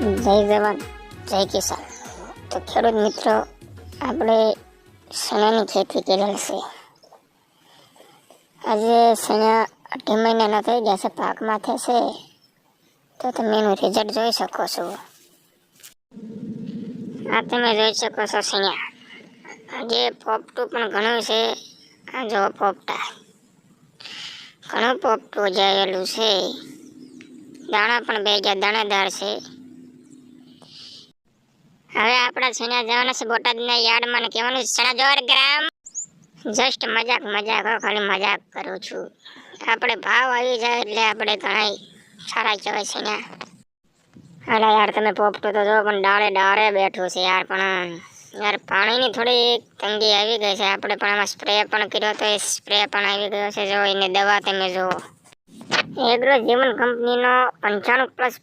જય જવાન, જય કિસાન. તો ખેડૂત મિત્રો, આપણે સણાની ખેતી કરેલ છે. આજે સણા અઢી મહિનાના થઈ ગયા છે, પાકમાં થશે તો તમે એનું રિઝલ્ટ જોઈ શકો છો. આ તમે જોઈ શકો છો સણા આજે પોપટું પણ ઘણું છે. આ જો પોપટા. ઘણું પોપટું જાયેલું છે. દાણા પણ બે ગયા દાણાદાર છે. હવે આપણા છેના જવાના છે, બોટાદના યાર્ડમાં કહેવાનું છે સણા જોર ગ્રામ. જસ્ટ મજાક મજાક ખાલી મજાક કરું છું. આપણે ભાવ આવી જાય એટલે આપણે ઘણા સારા કહેવાય છે ને. અરે યાર, તમે પોપટું તો જો, પણ ડાળે ડાળે બેઠું છે યાર, પણ યાર પાણીની થોડી તંગી આવી ગઈ છે. આપણે પણ આમાં સ્પ્રે પણ કર્યો તો એ સ્પ્રે પણ આવી ગયો છે. જો, એને દવા તમે જુઓ. એગ્રો જીવન કંપનીનો પંચાણું પ્લસ